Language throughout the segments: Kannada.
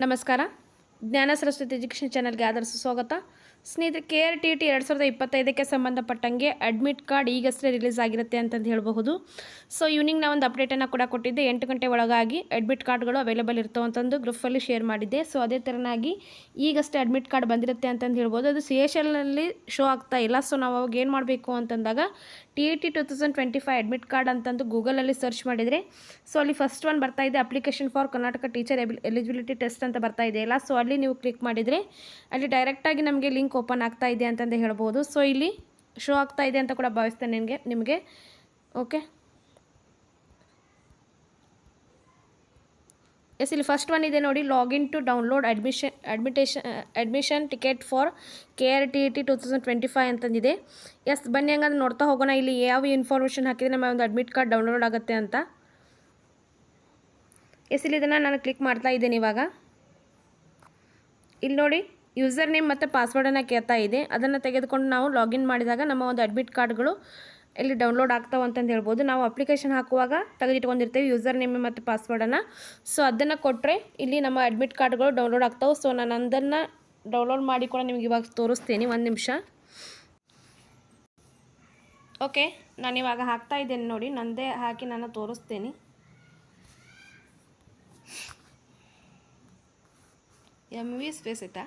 ನಮಸ್ಕಾರ ಜ್ಞಾನ ಸರಸ್ವತಿ ಎಜುಕೇಷನ್ ಚಾನಲ್ಗೆ ಆದರ್ಶ ಸ್ವಾಗತ ಸ್ನೇಹಿತರೆ ಕೆ ಆರ್ ಟಿ ಟಿ ಎರಡು ಸಾವಿರದ ಇಪ್ಪತ್ತೈದಕ್ಕೆ ಸಂಬಂಧಪಟ್ಟಂಗೆ ಅಡ್ಮಿಟ್ ಕಾರ್ಡ್ ಈಗಷ್ಟೇ ರಿಲೀಸ್ ಆಗಿರುತ್ತೆ ಅಂತಂದು ಹೇಳಬಹುದು. ಸೊ ಈವ್ನಿಂಗ್ ನಾವು ಒಂದು ಅಪ್ಡೇಟನ್ನು ಕೂಡ ಕೊಟ್ಟಿದ್ದೆ. ಎಂಟು ಗಂಟೆ ಒಳಗಾಗಿ ಅಡ್ಮಿಟ್ ಕಾರ್ಡ್ಗಳು ಅವೈಲೇಬಲ್ ಇರ್ತವೆ ಅಂತಂದು ಗ್ರೂಪಲ್ಲಿ ಶೇರ್ ಮಾಡಿದ್ದೆ. ಸೊ ಅದೇ ಥರನಾಗಿ ಈಗಷ್ಟೇ ಅಡ್ಮಿಟ್ ಕಾರ್ಡ್ ಬಂದಿರುತ್ತೆ ಅಂತಂದು ಹೇಳ್ಬೋದು ಅದು ಸಿ ಎಚ್ ಎಲ್ನಲ್ಲಿ ಶೋ ಆಗ್ತಾ ಇಲ್ಲ. ಸೊ ನಾವು ಅವಾಗ ಏನು ಮಾಡಬೇಕು ಅಂತಂದಾಗ T E T two thousand twenty five admit card ಅಂತಂದು ಗೂಗಲಲ್ಲಿ ಸರ್ಚ್ ಮಾಡಿದರೆ ಸೊ ಅಲ್ಲಿ ಫಸ್ಟ್ ಒನ್ ಬರ್ತಾ ಇದೆ application for Karnataka teacher eligibility test ಅಂತ ಬರ್ತಾ ಇದೆಯಲ್ಲ ಸೊ ಅಲ್ಲಿ ನೀವು ಕ್ಲಿಕ್ ಮಾಡಿದರೆ, ಅಲ್ಲಿ ಡೈರೆಕ್ಟಾಗಿ ನಮಗೆ ಲಿಂಕ್ ಓಪನ್ ಆಗ್ತಾ ಇದೆ ಅಂತಂದು ಹೇಳ್ಬೋದು. ಸೊ ಇಲ್ಲಿ ಶೋ ಆಗ್ತಾ ಇದೆ ಅಂತ ಕೂಡ ಭಾವಿಸ್ತೇನೆ ನಿಮಗೆ ನಿಮಗೆ. ಓಕೆ ಎಸ್ ಇಲ್ಲಿ ಫಸ್ಟ್ ಒನ್ ಇದೆ ನೋಡಿ login to download admission ಅಡ್ಮಿಟೇಷನ್ admission ticket for K R T E T two thousand twenty five ಅಂತಂದಿದೆ. Yes ಬನ್ನಿ ಹಂಗಂದ್ರೆ ನೋಡ್ತಾ ಹೋಗೋಣ, ಇಲ್ಲಿ ಯಾವ ಇನ್ಫಾರ್ಮೇಷನ್ ಹಾಕಿದರೆ ನಮ್ಮ ಒಂದು ಅಡ್ಮಿಟ್ ಕಾರ್ಡ್ ಡೌನ್ಲೋಡ್ ಆಗುತ್ತೆ ಅಂತ. ಎಸ್ ಇಲ್ಲಿ ಇದನ್ನು ನಾನು ಕ್ಲಿಕ್ ಮಾಡ್ತಾ ಇದ್ದೇನೆ ಇವಾಗ. ಇಲ್ಲಿ ನೋಡಿ. ಯೂಸರ್ ನೇಮ್ ಮತ್ತು ಪಾಸ್ವರ್ಡನ್ನು ಕೇಳ್ತಾ ಇದೆ. ಅದನ್ನು ತೆಗೆದುಕೊಂಡು ನಾವು ಲಾಗಿನ್ ಮಾಡಿದಾಗ ನಮ್ಮ ಒಂದು ಅಡ್ಮಿಟ್ ಕಾರ್ಡ್ಗಳು ಇಲ್ಲಿ ಡೌನ್ಲೋಡ್ ಆಗ್ತಾವೆ ಅಂತಂದು ಹೇಳ್ಬೋದು. ನಾವು ಅಪ್ಲಿಕೇಶನ್ ಹಾಕುವಾಗ ತೆಗೆದಿಟ್ಕೊಂಡಿರ್ತೇವೆ ಯೂಸರ್ ನೇಮ್ ಮತ್ತು ಪಾಸ್ವರ್ಡನ್ನು. ಸೊ, ಅದನ್ನು ಕೊಟ್ಟರೆ ಇಲ್ಲಿ ನಮ್ಮ ಅಡ್ಮಿಟ್ ಕಾರ್ಡ್ಗಳು ಡೌನ್ಲೋಡ್ ಆಗ್ತಾವೆ. ಸೊ, ನಾನು ಅದನ್ನು ಡೌನ್ಲೋಡ್ ಮಾಡಿ ಕೂಡ ನಿಮಗೆ ಇವಾಗ ತೋರಿಸ್ತೀನಿ. ಒಂದು ನಿಮಿಷ. ಓಕೆ, ನಾನು ಇವಾಗ ಹಾಕ್ತಾ ಇದ್ದೇನೆ ನೋಡಿ. ನಂದೇ ಹಾಕಿ ನಾನು ತೋರಿಸ್ತೀನಿ. ಎಂ ವಿ ಸ್ಪೇಸ್ ಐತಾ?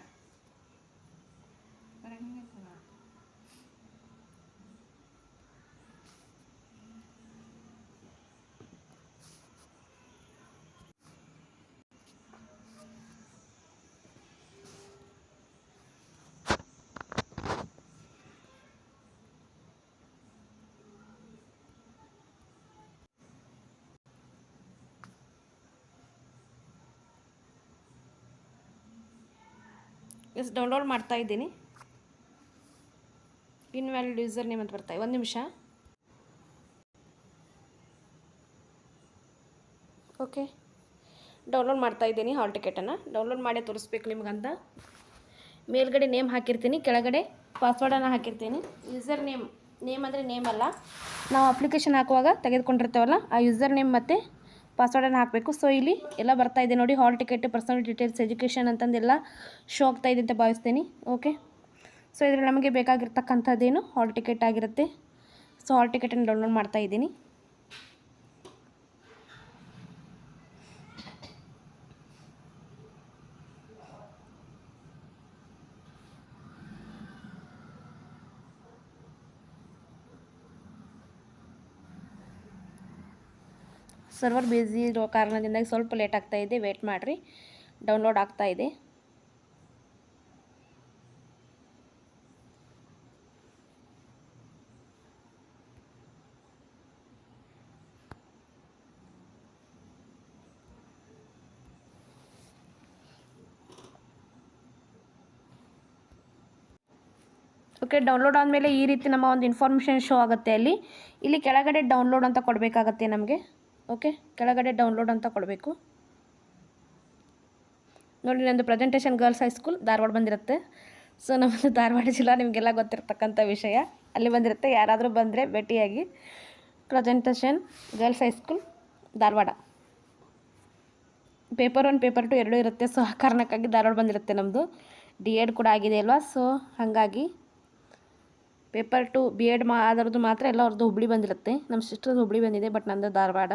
ಎಸ್ ಡೌನ್ಲೋಡ್ ಮಾಡ್ತಾ ಇದ್ದೀನಿ. ಇನ್ವ್ಯಾಲಿಡ್ ಯೂಸರ್ ನೇಮ್ ಅಂತ ಬರ್ತಾ, ಒಂದು ನಿಮಿಷ. ಓಕೆ ಡೌನ್ಲೋಡ್ ಮಾಡ್ತಾ ಇದ್ದೀನಿ ಹಾಲ್ ಟಿಕೆಟನ್ನು ಡೌನ್ಲೋಡ್ ಮಾಡಿ ತೋರಿಸ್ಬೇಕು ನಿಮ್ಗಂತ. ಮೇಲ್ಗಡೆ ನೇಮ್ ಹಾಕಿರ್ತೀನಿ, ಕೆಳಗಡೆ ಪಾಸ್ವರ್ಡನ್ನು ಹಾಕಿರ್ತೀನಿ. ಯೂಸರ್ ನೇಮ್ ನೇಮ್ ಅಂದರೆ ನೇಮ್ ಅಲ್ಲ. ನಾವು ಅಪ್ಲಿಕೇಶನ್ ಹಾಕುವಾಗ ತೆಗೆದುಕೊಂಡಿರ್ತೇವಲ್ಲ, ಆ ಯೂಸರ್ ನೇಮ್ ಮತ್ತು ಪಾಸ್ವರ್ಡನ್ನು ಹಾಕಬೇಕು. ಸೊ ಇಲ್ಲಿ ಎಲ್ಲ ಬರ್ತಾ ಇದೆ ನೋಡಿ. Hall ticket personal details education ಅಂತಂದೆಲ್ಲ show ಆಗ್ತಾ ಇದೆ ಅಂತ ಭಾವಿಸ್ತೀನಿ. ಓಕೆ ಸೊ ಇದರಲ್ಲಿ ನಮಗೆ ಬೇಕಾಗಿರ್ತಕ್ಕಂಥದ್ದೇನು? ಹಾಲ್ ಟಿಕೆಟ್ ಆಗಿರುತ್ತೆ. ಸೊ ಹಾಲ್ ಟಿಕೆಟನ್ನು ಡೌನ್ಲೋಡ್ ಮಾಡ್ತಾ ಇದ್ದೀನಿ. ಸರ್ವರ್ ಬ್ಯುಸಿ ಇರೋ ಕಾರಣದಿಂದಾಗಿ ಸ್ವಲ್ಪ ಲೇಟ್ ಆಗ್ತಾ ಇದೆ. ವೇಟ್ ಮಾಡಿರಿ. ಡೌನ್ಲೋಡ್ ಆಗ್ತಾ ಇದೆ. ಓಕೆ, ಡೌನ್ಲೋಡ್ ಆದಮೇಲೆ ಈ ರೀತಿ ನಮ್ಮ ಒಂದು ಇನ್ಫಾರ್ಮೇಷನ್ ಶೋ ಆಗುತ್ತೆ ಅಲ್ಲಿ. ಇಲ್ಲಿ ಕೆಳಗಡೆ ಡೌನ್ಲೋಡ್ ಅಂತ ಕೊಡಬೇಕಾಗತ್ತೆ ನಮಗೆ. ಓಕೆ? ಕೆಳಗಡೆ ಡೌನ್ಲೋಡ್ ಅಂತ ಕೊಡಬೇಕು. ನೋಡಿ, ನಂದು ಪ್ರೆಸೆಂಟೇಷನ್ ಗರ್ಲ್ಸ್ ಹೈಸ್ಕೂಲ್ ಧಾರವಾಡ ಬಂದಿರುತ್ತೆ. ಸೊ ನಮ್ಮದು ಧಾರವಾಡ ಜಿಲ್ಲಾ ನಿಮಗೆಲ್ಲ ಗೊತ್ತಿರತಕ್ಕಂಥ ವಿಷಯ. ಅಲ್ಲಿ ಬಂದಿರುತ್ತೆ. ಯಾರಾದರೂ ಬಂದರೆ ಭೇಟಿಯಾಗಿ presentation girls high school Dharwad. Paper one paper two ಎರಡೂ ಇರುತ್ತೆ. ಸೊ ಆ ಕಾರಣಕ್ಕಾಗಿ ಧಾರವಾಡ ಬಂದಿರುತ್ತೆ ನಮ್ಮದು ಡಿ ಎಡ್ ಕೂಡ ಆಗಿದೆ ಅಲ್ವಾ? ಸೊ ಹಾಗಾಗಿ ಪೇಪರ್ ಟು ಬಿ ಎಡ್ ಮಾ ಅದರದ್ದು ಮಾತ್ರ ಎಲ್ಲ ಅವ್ರದ್ದು ಹುಬ್ಳಿ ಬಂದಿರುತ್ತೆ. ನಮ್ಮ ಸಿಸ್ಟರ್ದು ಹುಬ್ಳಿ ಬಂದಿದೆ ಬಟ್ ನಂದು ಧಾರವಾಡ.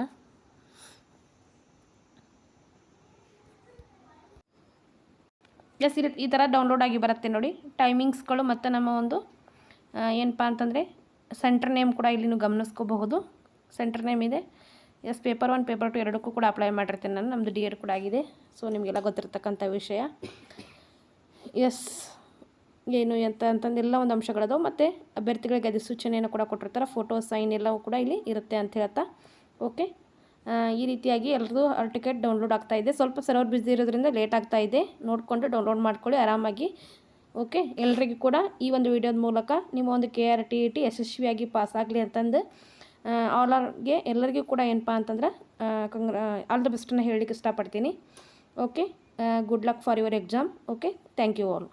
ಎಸ್ ಈ ಥರ ಡೌನ್ಲೋಡ್ ಆಗಿ ಬರುತ್ತೆ ನೋಡಿ. ಟೈಮಿಂಗ್ಸ್ಗಳು ಮತ್ತು ನಮ್ಮ ಒಂದು ಏನಪ್ಪ ಅಂತಂದರೆ ಸೆಂಟರ್ ನೇಮ್ ಕೂಡ ಇಲ್ಲಿ ನೀವು ಗಮನಿಸ್ಕೋಬಹುದು. ಸೆಂಟರ್ ನೇಮ್ ಇದೆ. Yes paper one paper two ಎರಡಕ್ಕೂ ಕೂಡ ಅಪ್ಲೈ ಮಾಡಿರ್ತೀನಿ ನಾನು. ನಮ್ಮದು ಡಿ ಕೂಡ ಆಗಿದೆ. ಸೊ ನಿಮಗೆಲ್ಲ ಗೊತ್ತಿರತಕ್ಕಂಥ ವಿಷಯ. ಎಸ್ ಏನು ಅಂತ ಅಂತಂದೆಲ್ಲ ಒಂದು ಅಂಶಗಳದು ಮತ್ತು ಅಭ್ಯರ್ಥಿಗಳಿಗೆ ಅಧಿಸೂಚನೆಯನ್ನು ಕೂಡ ಕೊಟ್ಟಿರ್ತಾರೆ. ಫೋಟೋ ಸೈನ್ ಎಲ್ಲವೂ ಕೂಡ ಇಲ್ಲಿ ಇರುತ್ತೆ ಅಂತ ಹೇಳ್ತಾ. ಓಕೆ ಈ ರೀತಿಯಾಗಿ ಎಲ್ಲರದು ಹಾಲ್ ಟಿಕೆಟ್ ಡೌನ್ಲೋಡ್ ಆಗ್ತಾ ಇದೆ. ಸ್ವಲ್ಪ ಸರ್ವರ್ ಬ್ಯುಸಿ ಇರೋದ್ರಿಂದ ಲೇಟ್ ಆಗ್ತಾ ಇದೆ. ನೋಡಿಕೊಂಡು ಡೌನ್ಲೋಡ್ ಮಾಡ್ಕೊಳ್ಳಿ ಆರಾಮಾಗಿ. ಓಕೆ ಎಲ್ರಿಗೂ ಕೂಡ ಈ ಒಂದು ವಿಡಿಯೋದ ಮೂಲಕ ನಿಮ್ಮ ಒಂದು K R T E T ಯಶಸ್ವಿಯಾಗಿ ಪಾಸ್ ಆಗಲಿ ಅಂತಂದು ಆಲ್ ಆರ್ಗೆ ಎಲ್ಲರಿಗೂ ಕೂಡ ಏನಪ್ಪ ಅಂತಂದ್ರೆ ಕಂಗ್ರಾ ಆಲ್ ದ ಬೆಸ್ಟನ್ನು ಹೇಳಲಿಕ್ಕೆ ಇಷ್ಟಪಡ್ತೀನಿ. Okay good luck for your exam okay thank you all